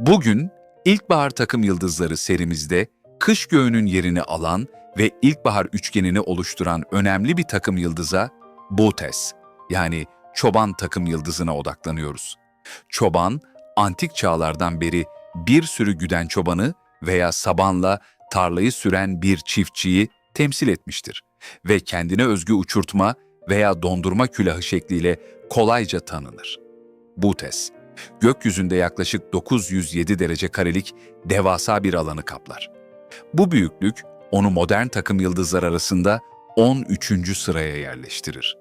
Bugün İlkbahar Takım Yıldızları serimizde kış göğünün yerini alan ve ilkbahar üçgenini oluşturan önemli bir takım yıldıza Bootes yani çoban takım yıldızına odaklanıyoruz. Çoban, antik çağlardan beri bir sürü güden çobanı veya sabanla tarlayı süren bir çiftçiyi temsil etmiştir ve kendine özgü uçurtma veya dondurma külahı şekliyle kolayca tanınır. Butes, gökyüzünde yaklaşık 907 derece karelik devasa bir alanı kaplar. Bu büyüklük onu modern takım yıldızlar arasında 13. sıraya yerleştirir.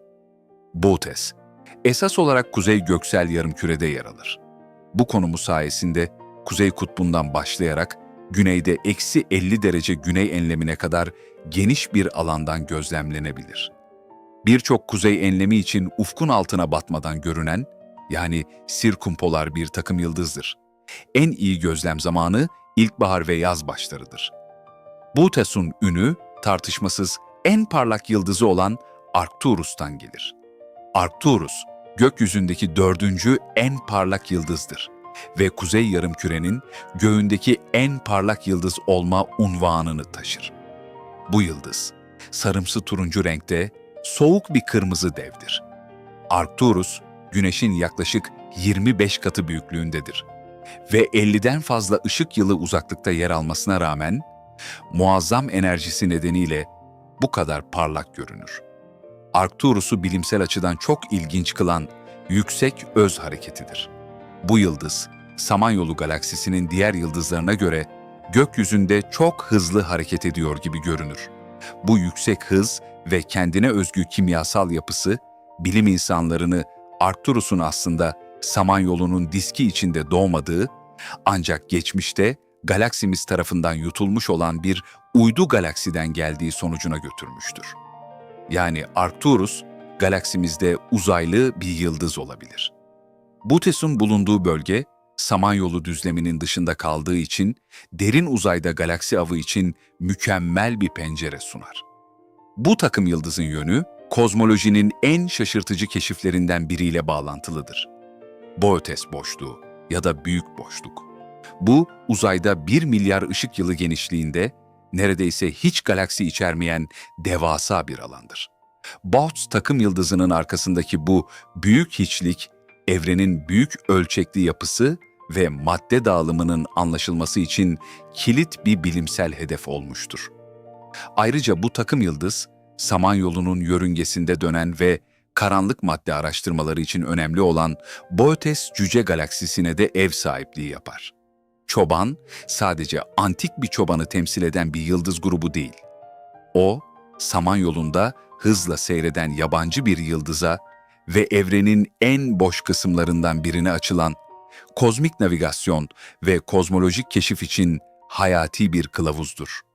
Bootes, esas olarak Kuzey Göksel Yarımküre'de yer alır. Bu konumu sayesinde Kuzey Kutbu'ndan başlayarak güneyde eksi 50 derece güney enlemine kadar geniş bir alandan gözlemlenebilir. Birçok kuzey enlemi için ufkun altına batmadan görünen, yani sirkumpolar bir takım yıldızdır. En iyi gözlem zamanı ilkbahar ve yaz başlarıdır. Butes'un ünü tartışmasız en parlak yıldızı olan Arcturus'tan gelir. Arcturus, gökyüzündeki dördüncü en parlak yıldızdır ve Kuzey Yarımküre'nin göğündeki en parlak yıldız olma unvanını taşır. Bu yıldız, sarımsı turuncu renkte soğuk bir kırmızı devdir. Arcturus, Güneş'in yaklaşık 25 katı büyüklüğündedir ve 50'den fazla ışık yılı uzaklıkta yer almasına rağmen muazzam enerjisi nedeniyle bu kadar parlak görünür. Arcturus'u bilimsel açıdan çok ilginç kılan yüksek öz hareketidir. Bu yıldız, Samanyolu galaksisinin diğer yıldızlarına göre gökyüzünde çok hızlı hareket ediyor gibi görünür. Bu yüksek hız ve kendine özgü kimyasal yapısı, bilim insanlarını Arcturus'un aslında Samanyolu'nun diski içinde doğmadığı, ancak geçmişte galaksimiz tarafından yutulmuş olan bir uydu galaksiden geldiği sonucuna götürmüştür. Yani Arcturus, galaksimizde uzaylı bir yıldız olabilir. Butes'un bulunduğu bölge, Samanyolu düzleminin dışında kaldığı için derin uzayda galaksi avı için mükemmel bir pencere sunar. Bu takım yıldızın yönü, kozmolojinin en şaşırtıcı keşiflerinden biriyle bağlantılıdır. Boötes boşluğu ya da büyük boşluk. Bu, uzayda 1 milyar ışık yılı genişliğinde, neredeyse hiç galaksi içermeyen devasa bir alandır. Bots takım yıldızının arkasındaki bu büyük hiçlik, evrenin büyük ölçekli yapısı ve madde dağılımının anlaşılması için kilit bir bilimsel hedef olmuştur. Ayrıca bu takım yıldız, Samanyolu'nun yörüngesinde dönen ve karanlık madde araştırmaları için önemli olan Boötes Cüce Galaksisi'ne de ev sahipliği yapar. Çoban, sadece antik bir çobanı temsil eden bir yıldız grubu değil. O, Samanyolu'nda hızla seyreden yabancı bir yıldıza ve evrenin en boş kısımlarından birine açılan kozmik navigasyon ve kozmolojik keşif için hayati bir kılavuzdur.